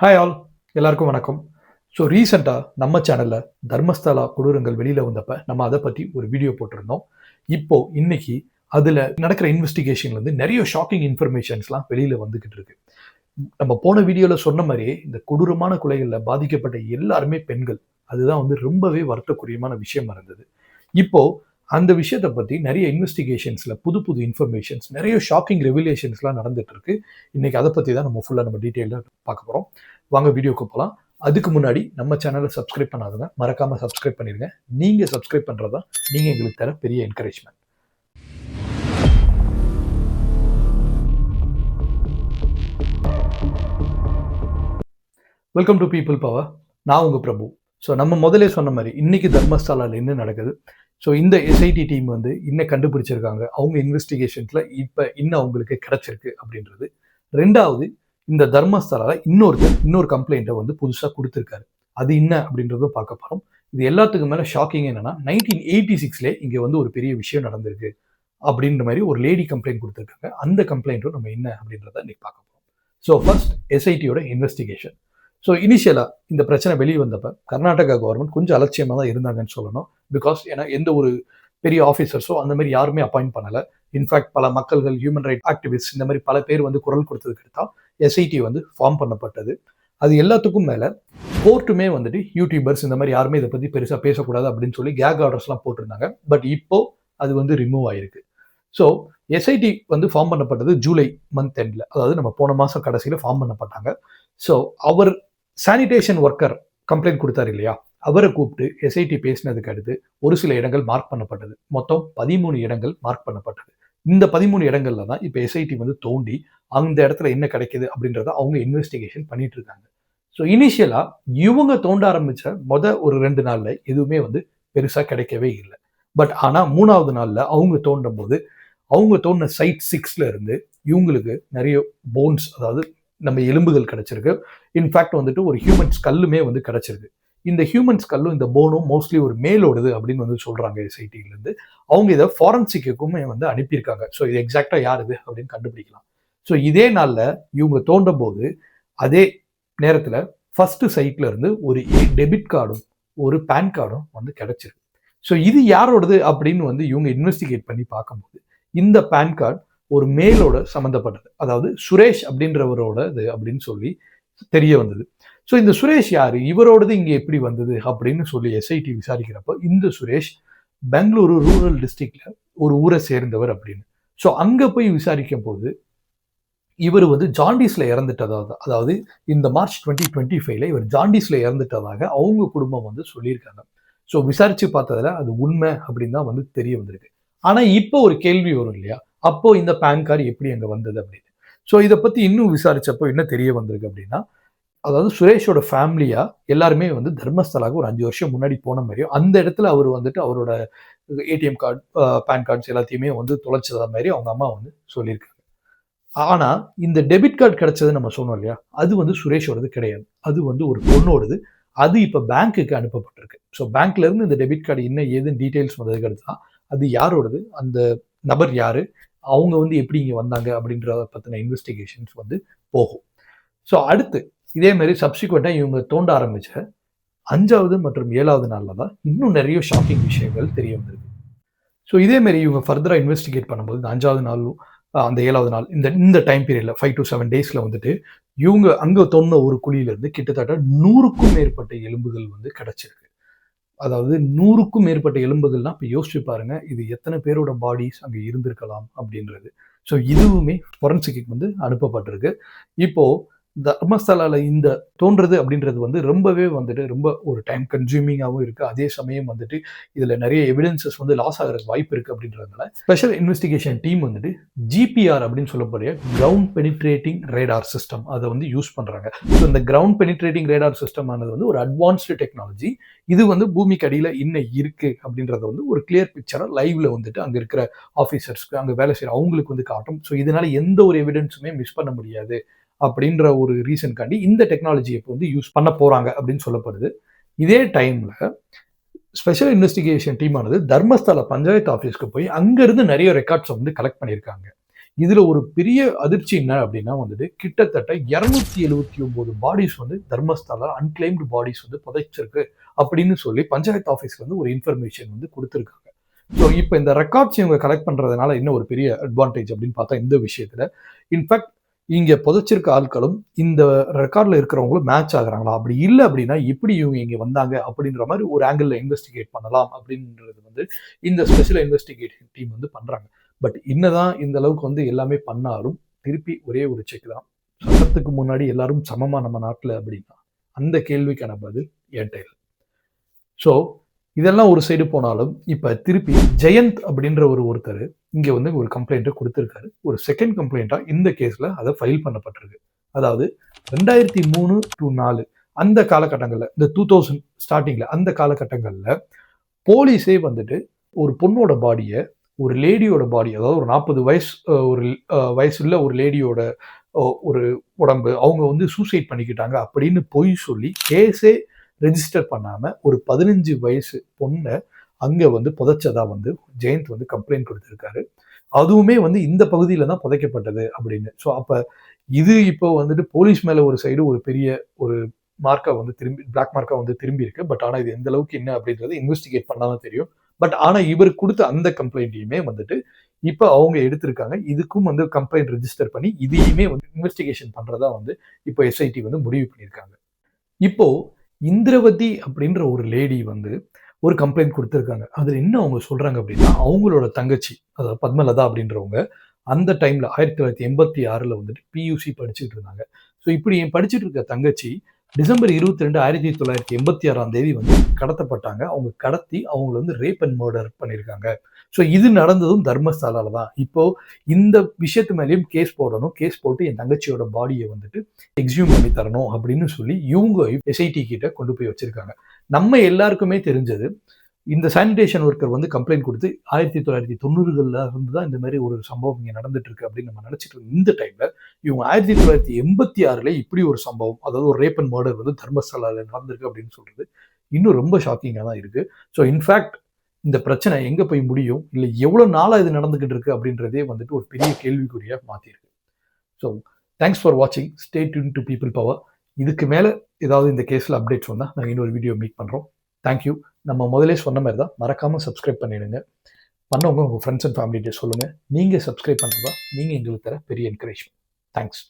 Hi all எல்லாருக்கும் வணக்கம். So ரீசெண்டாக நம்ம சேனலில் தர்மஸ்தலா கொடூரங்கள் வெளியில் வந்தப்ப நம்ம அதை பற்றி ஒரு வீடியோ போட்டிருந்தோம். இப்போ இன்னைக்கு அதில் நடக்கிற இன்வெஸ்டிகேஷன்லேருந்து நிறைய ஷாக்கிங் இன்ஃபர்மேஷன்ஸ்லாம் வெளியில் வந்துக்கிட்டு இருக்கு. நம்ம போன வீடியோவில் சொன்ன மாதிரியே இந்த கொடூரமான கொலைகளில் பாதிக்கப்பட்ட எல்லாருமே பெண்கள். அதுதான் வந்து ரொம்பவே வருத்தக்குரியமான விஷயமா இருந்தது. இப்போது அந்த விஷயத்தை பற்றி நிறைய இன்வெஸ்டிகேஷன்ஸில் புது புது இன்ஃபர்மேஷன்ஸ் நிறைய ஷாக்கிங் ரெவலியூஷன்ஸ்லாம் நடந்துகிட்ருக்கு இன்றைக்கி அதை பற்றி தான் நம்ம ஃபுல்லாக நம்ம டீட்டெயிலாக பார்க்க போகிறோம் வாங்க வீடியோக்கு போகலாம் அதுக்கு முன்னாடி நம்ம சேனலை சப்ஸ்கிரைப் பண்ணாதவங்க மறக்காமல் சப்ஸ்கிரைப் பண்ணிடுங்க. நீங்கள் சப்ஸ்கிரைப் பண்ணுறதா நீங்கள் எங்களுக்கு தர பெரிய encouragement welcome to people power நான் உங்கள் பிரபு. ஸோ நம்ம முதலே சொன்ன மாதிரி இன்றைக்கி தர்மஸ்தாலாவில் என்ன நடக்குது? ஸோ இந்த எஸ்ஐடி டீம் வந்து இன்னும் கண்டுபிடிச்சிருக்காங்க. அவங்க இன்வெஸ்டிகேஷன்ஸில் இப்போ இன்னும் அவங்களுக்கு கிடச்சிருக்கு அப்படின்றது. ரெண்டாவது இந்த தர்மஸ்தலால இன்னொருத்தர் இன்னொரு கம்ப்ளைண்ட்டை வந்து புதுசாக கொடுத்துருக்காரு. அது என்ன அப்படின்றதும் பார்க்க போகிறோம் இது எல்லாத்துக்கும் மேலே ஷாக்கிங் என்னன்னா நைன்டீன் எயிட்டி சிக்ஸ்லேயே இங்கே வந்து ஒரு பெரிய விஷயம் நடந்திருக்கு. அப்படின்ற மாதிரி ஒரு லேடி கம்ப்ளைண்ட் கொடுத்துருக்காங்க. அந்த கம்ப்ளைண்ட்டும் நம்ம என்ன அப்படின்றத இன்னைக்கு பார்க்க போகிறோம் ஸோ ஃபர்ஸ்ட் எஸ்ஐடியோட இன்வெஸ்டிகேஷன் ஸோ இனிஷியலாக இந்த பிரச்சனை வெளியே வந்தப்ப கர்நாடகா கவர்மெண்ட் கொஞ்சம் அலட்சியமாக தான் இருந்தாங்கன்னு சொல்லணும். பிகாஸ் ஏன்னா எந்த ஒரு பெரிய ஆஃபீஸர்ஸோ அந்த மாதிரி யாருமே அப்பாயிண்ட் பண்ணலை. இன்ஃபேக்ட் பல மக்கள்கள் ஹியூமன் ரைட் ஆக்டிவிஸ்ட் இந்த மாதிரி பல பேர் வந்து குரல் கொடுத்ததுக்கு எஸ்ஐடி வந்து ஃபார்ம் பண்ணப்பட்டது. அது எல்லாத்துக்கும் மேலே கோர்ட்டுமே வந்துட்டு யூடியூபர்ஸ் இந்த மாதிரி யாருமே இதை பற்றி பெருசாக பேசக்கூடாது அப்படின்னு சொல்லி கேக் ஆர்டர்ஸ்லாம் போட்டிருந்தாங்க. பட் இப்போ அது வந்து ரிமூவ் ஆயிருக்கு. ஸோ எஸ்ஐடி வந்து ஃபார்ம் பண்ணப்பட்டது ஜூலை மந்த் எண்டில் அதாவது நம்ம போன மாதம் கடைசியில் ஃபார்ம் பண்ணப்பட்டாங்க. ஸோ அவர் சானிடேஷன் ஒர்க்கர் கம்ப்ளைண்ட் கொடுத்தாரு இல்லையா? அவரை கூப்பிட்டு எஸ்ஐடி பேசினதுக்கு அடுத்து ஒரு சில இடங்கள் மார்க் பண்ணப்பட்டது. மொத்தம் பதிமூணு இடங்கள் மார்க் பண்ணப்பட்டது. இந்த பதிமூணு இடங்கள்ல தான் இப்போ எஸ்ஐடி வந்து தோண்டி அந்த இடத்துல என்ன கிடைக்குது அப்படின்றத அவங்க இன்வெஸ்டிகேஷன் பண்ணிட்டு இருக்காங்க. ஸோ இனிஷியலாக இவங்க தோண்ட ஆரம்பித்த மொத ஒரு ரெண்டு நாளில் எதுவுமே வந்து பெருசாக கிடைக்கவே இல்லை. பட் ஆனால் மூணாவது நாளில் அவங்க தோண்டும் போது அவங்க தோண்டின சைட் சிக்ஸில் இருந்து இவங்களுக்கு நிறைய போன்ஸ் அதாவது நம்ம எலும்புகள் கிடச்சிருக்கு. இன்ஃபேக்ட் வந்துட்டு ஒரு ஹியூமன் ஸ்கல்லுமே வந்து கிடச்சிருக்கு. இந்த ஹியூமன் ஸ்கல்லும் இந்த போனும் மோஸ்ட்லி ஒரு மேலோடுது அப்படின்னு வந்து சொல்கிறாங்க எஸ்ஐடியிலேருந்து அவங்க இதை ஃபாரன்சிக்குமே வந்து அனுப்பியிருக்காங்க. ஸோ இது எக்ஸாக்டாக யார் இது அப்படின்னு கண்டுபிடிக்கலாம். ஸோ இதே நாளில் இவங்க தோண்டும் போது அதே நேரத்தில் ஃபஸ்ட்டு சைட்ல இருந்து ஒரு டெபிட் கார்டும் ஒரு பேன் கார்டும் வந்து கிடச்சிருக்கு. ஸோ இது யாரோடது அப்படின்னு வந்து இவங்க இன்வெஸ்டிகேட் பண்ணி பார்க்கும்போது இந்த பேன் கார்டு ஒரு மேலோட சம்மந்தப்பட்டது அதாவது சுரேஷ் அப்படின்றவரோட இது அப்படின்னு சொல்லி தெரிய வந்தது. ஸோ இந்த சுரேஷ் யார்? இவரோடது இங்கே எப்படி வந்தது அப்படின்னு சொல்லி எஸ்ஐடி விசாரிக்கிறப்போ இந்த சுரேஷ் பெங்களூரு ரூரல் டிஸ்ட்ரிக்டில் ஒரு ஊரை சேர்ந்தவர் அப்படின்னு. ஸோ அங்கே போய் விசாரிக்கும் போது இவர் வந்து ஜாண்டிஸில் இறந்துட்டதாக அதாவது இந்த மார்ச் டுவெண்ட்டி டுவெண்ட்டி ஃபைவ்ல இவர் ஜாண்டிஸில் இறந்துட்டதாக அவங்க குடும்பம் வந்து சொல்லியிருக்காங்க. ஸோ விசாரித்து பார்த்ததுல அது உண்மை அப்படின்னு தான் வந்து தெரிய வந்திருக்கு. ஆனால் இப்போ ஒரு கேள்வி வரும் இல்லையா? அப்போ இந்த பேன் கார்டு எப்படி அங்கே வந்தது அப்படின்னு. ஸோ இதை பற்றி இன்னும் விசாரித்தப்போ என்ன தெரிய வந்திருக்கு அப்படின்னா அதாவது சுரேஷோட ஃபேமிலியா எல்லாருமே வந்து தர்மஸ்தலாக ஒரு அஞ்சு வருஷம் முன்னாடி போன மாதிரியும் அந்த இடத்துல அவர் வந்துட்டு அவரோட ஏடிஎம் கார்டு பேன் கார்ட்ஸ் எல்லாத்தையுமே வந்து தொலைச்சதா மாதிரி அவங்க அம்மா வந்து சொல்லியிருக்காங்க. ஆனால் இந்த டெபிட் கார்டு கிடைச்சது நம்ம சொன்னோம் இல்லையா அது வந்து சுரேஷோடது கிடையாது. அது வந்து ஒரு பொண்ணோடது. அது இப்போ பேங்க்குக்கு அனுப்பப்பட்டிருக்கு. ஸோ பேங்க்லேருந்து இந்த டெபிட் கார்டு என்ன ஏதுன்னு டீட்டெயில்ஸ் வந்ததுக்கு அடுத்து தான் அது யாரோடது அந்த நபர் யார் அவங்க வந்து எப்படி இங்கே வந்தாங்க அப்படின்றத பற்றின இன்வெஸ்டிகேஷன்ஸ் வந்து போகும். ஸோ அடுத்து இதே மாதிரி சப்சிக்வெண்ட்டாக இவங்க தோண்ட ஆரம்பித்த அஞ்சாவது மற்றும் ஏழாவது நாளில் தான் இன்னும் நிறைய ஷாக்கிங் விஷயங்கள் தெரிய வந்திருக்கு. ஸோ இதே மாதிரி இவங்க ஃபர்தராக இன்வெஸ்டிகேட் பண்ணும்போது இந்த அஞ்சாவது நாளும் அந்த ஏழாவது நாள் இந்த இந்த டைம் பீரியடில் ஃபைவ் டு செவன் டேஸில் வந்துட்டு இவங்க அங்கே தொன்ன ஒரு குழியிலேருந்து கிட்டத்தட்ட நூறுக்கும் மேற்பட்ட எலும்புகள் வந்து கிடச்சிருக்கு. அதாவது நூறுக்கும் மேற்பட்ட எலும்புகள்லாம் இப்போ யோசிச்சு பாருங்க இது எத்தனை பேரோட பாடிஸ் அங்கே இருந்திருக்கலாம் அப்படின்றது. ஸோ இதுவுமே ஃபொரன்சிக்கு வந்து அனுப்பப்பட்டிருக்கு. இப்போது தர்மஸ்தலால இந்த தோன்றது அப்படின்றது வந்து ரொம்பவே வந்துட்டு ரொம்ப ஒரு டைம் கன்சியூமிங்காகவும் இருக்குது அதே சமயம் வந்துட்டு இதில் நிறைய எவிடன்சஸ் வந்து லாஸ் ஆகிறதுக்கு வாய்ப்பு இருக்குது அப்படின்றதுனால ஸ்பெஷல் இன்வெஸ்டிகேஷன் டீம் வந்துட்டு ஜிபிஆர் அப்படின்னு சொல்லக்கூடிய கிரவுண்ட் பெனிட்ரேட்டிங் ரேடார் சிஸ்டம் அதை வந்து யூஸ் பண்ணுறாங்க ஸோ இந்த கிரவுண்ட் பெனிட்ரேட்டிங் ரேடார் சிஸ்டம் ஆனது வந்து ஒரு அட்வான்ஸ்டு டெக்னாலஜி இது வந்து பூமிக்கு அடியில் இன்னும் இருக்குது அப்படின்றத வந்து ஒரு கிளியர் பிக்சராக லைவ்ல வந்துட்டு அங்கே இருக்கிற ஆஃபீஸர்ஸ்க்கு அங்கே வேலை செய்யற அவங்களுக்கு வந்து காட்டும். ஸோ இதனால எந்த ஒரு எவிடன்ஸுமே மிஸ் பண்ண முடியாது. அப்படின்ற ஒரு ரீசன்காண்டி இந்த டெக்னாலஜி இப்போ வந்து யூஸ் பண்ண போகிறாங்க அப்படின்னு சொல்லப்படுது. இதே டைமில் ஸ்பெஷல் இன்வெஸ்டிகேஷன் டீம் ஆனது தர்மஸ்தல பஞ்சாயத்து ஆஃபீஸ்க்கு போய் அங்கேருந்து நிறைய ரெக்கார்ட்ஸை வந்து கலெக்ட் பண்ணியிருக்காங்க. இதில் ஒரு பெரிய அதிர்ச்சி என்ன அப்படின்னா வந்துட்டு கிட்டத்தட்ட இரநூத்தி எழுபத்தி ஒம்பது பாடிஸ் வந்து தர்மஸ்தல அன்கிளைம்டு பாடிஸ் வந்து புதைச்சிருக்கு அப்படின்னு சொல்லி பஞ்சாயத்து ஆஃபீஸ்க்கு வந்து ஒரு இன்ஃபர்மேஷன் வந்து கொடுத்துருக்காங்க. ஸோ இப்போ இந்த ரெக்கார்ட்ஸ் இவங்க கலெக்ட் பண்ணுறதுனால என்ன ஒரு பெரிய அட்வான்டேஜ் அப்படின்னு பார்த்தா இந்த விஷயத்தில். இன்ஃபேக்ட் இங்கே புதைச்சிருக்க ஆட்களும் இந்த ரெக்கார்டில் இருக்கிறவங்களும் மேட்ச் ஆகுறாங்களா? அப்படி இல்லை அப்படின்னா எப்படி இவங்க இங்கே வந்தாங்க அப்படின்ற மாதிரி ஒரு ஆங்கிளில் இன்வெஸ்டிகேட் பண்ணலாம் அப்படின்றது வந்து இந்த ஸ்பெஷல் இன்வெஸ்டிகேஷன் டீம் வந்து பண்ணுறாங்க பட் என்னதான் இந்த அளவுக்கு வந்து எல்லாமே பண்ணாலும் திருப்பி ஒரே ஒரு செக் தான். சட்டத்துக்கு முன்னாடி எல்லாரும் சமமாக நம்ம நாட்டில் அப்படின்னா அந்த கேள்விக்கான பதில் என்கிட்ட ஸோ இதெல்லாம் ஒரு சைடு போனாலும் இப்போ திருப்பி ஜெயந்த் அப்படின்ற ஒரு ஒருத்தர் இங்கே வந்து ஒரு கம்ப்ளைண்ட்டை கொடுத்துருக்காரு. ஒரு செகண்ட் கம்ப்ளைண்ட்டாக இந்த கேஸில் அதை ஃபைல் பண்ணப்பட்டிருக்கு. அதாவது ரெண்டாயிரத்தி மூணு டு நாலு அந்த காலகட்டங்களில் இந்த டூ தௌசண்ட் ஸ்டார்டிங்கில் அந்த காலகட்டங்களில் போலீஸே வந்துட்டு ஒரு பொண்ணோட பாடியை ஒரு லேடியோட பாடி அதாவது ஒரு நாற்பது வயசு ஒரு வயசுள்ள ஒரு லேடியோட ஒரு உடம்பு அவங்க வந்து சூசைட் பண்ணிக்கிட்டாங்க அப்படின்னு பொய் சொல்லி கேஸே ரெஜிஸ்டர் பண்ணாமல் ஒரு பதினஞ்சு வயசு பொண்ணை அங்கே வந்து புதைச்சதா வந்து ஜெயந்த் வந்து கம்ப்ளைண்ட் கொடுத்துருக்காரு. அதுவுமே வந்து இந்த பகுதியில் தான் புதைக்கப்பட்டது அப்படின்னு. ஸோ அப்போ இது இப்போ வந்துட்டு போலீஸ் மேலே ஒரு சைடு ஒரு பெரிய ஒரு மார்க்காக வந்து திரும்பி பிளாக் மார்க்காக வந்து திரும்பி இருக்கு. பட் ஆனால் இது எந்த அளவுக்கு என்ன அப்படின்றது இன்வெஸ்டிகேட் பண்ணாதான் தெரியும். பட் ஆனால் இவர் கொடுத்த அந்த கம்ப்ளைண்ட்டையுமே வந்துட்டு இப்போ அவங்க எடுத்திருக்காங்க. இதுக்கும் வந்து கம்ப்ளைண்ட் ரெஜிஸ்டர் பண்ணி இதையுமே வந்து இன்வெஸ்டிகேஷன் பண்ணுறதா வந்து இப்போ எஸ்ஐடி வந்து முடிவு பண்ணியிருக்காங்க. இப்போது இந்திரவதி அப்படின்ற ஒரு லேடி வந்து ஒரு கம்ப்ளைண்ட் கொடுத்துருக்காங்க. அதில் என்ன அவங்க சொல்றாங்க அப்படின்னா அவங்களோட தங்கச்சி அதாவது பத்மலதா அப்படின்றவங்க அந்த டைம்ல ஆயிரத்தி தொள்ளாயிரத்தி எண்பத்தி ஆறுல வந்துட்டு பியூசி படிச்சுட்டு இருந்தாங்க. ஸோ இப்படி என் படிச்சுட்டு இருக்க தங்கச்சி டிசம்பர் இருபத்தி ரெண்டு ஆயிரத்தி தொள்ளாயிரத்தி எண்பத்தி ஆறாம் தேதி வந்து கடத்தப்பட்டாங்க. அவங்க கடத்தி அவங்கள வந்து ரேப் அண்ட் மர்டர் பண்ணியிருக்காங்க ஸோ இது நடந்ததும் தர்மஸ்தாலால தான். இப்போ இந்த விஷயத்து மேலேயும் கேஸ் போடணும். கேஸ் போட்டு என் தங்கச்சியோட பாடியை வந்துட்டு எக்ஸியூம் பண்ணி தரணும் அப்படின்னு சொல்லி இவங்க எஸ்ஐடி கிட்ட கொண்டு போய் வச்சிருக்காங்க. நம்ம எல்லாருக்குமே தெரிஞ்சது இந்த சானிடேஷன் ஒர்க்கர் வந்து கம்ப்ளைண்ட் கொடுத்து ஆயிரத்தி தொள்ளாயிரத்தி தொண்ணூறுகளில் இருந்து தான் இந்த மாதிரி ஒரு சம்பவம் இங்கே நடந்துட்டு இருக்கு அப்படின்னு நம்ம நினச்சிட்டு இருந்த இந்த டைமில் இவங்க ஆயிரத்தி தொள்ளாயிரத்தி எண்பத்தி ஆறுல இப்படி ஒரு சம்பவம் அதாவது ஒரு ரேப் அண்ட் மர்டர் வந்து தர்மஸ்தலால நடந்திருக்கு அப்படின்னு சொல்கிறது இன்னும் ரொம்ப ஷாக்கிங்காக தான் இருக்குது ஸோ இன்ஃபேக்ட் இந்த பிரச்சனை எங்கே போய் முடியும்? இல்லை எவ்வளோ நாளாக இது நடந்துக்கிட்டு இருக்கு அப்படின்றதே வந்துட்டு ஒரு பெரிய கேள்விக்குறியாக மாற்றிருக்கு ஸோ தேங்க்ஸ் ஃபார் வாட்சிங் stay tuned to people power இதுக்கு மேலே ஏதாவது இந்த கேஸில் அப்டேட் சொன்னால் நாங்கள் இன்னொரு வீடியோ மீட் பண்ணுறோம் தேங்க்யூ நம்ம முதலே சொன்ன மாதிரி தான் மறக்காமல் சப்ஸ்கிரைப் பண்ணிவிடுங்க பண்ணவங்க உங்கள் ஃப்ரெண்ட்ஸ் அண்ட் ஃபேமிலிகிட்ட சொல்லுங்கள் நீங்கள் சப்ஸ்கிரைப் பண்ணுறதா நீங்கள் எங்களுக்கு தர பெரிய என்கரேஜ்மெண்ட் தேங்க்ஸ்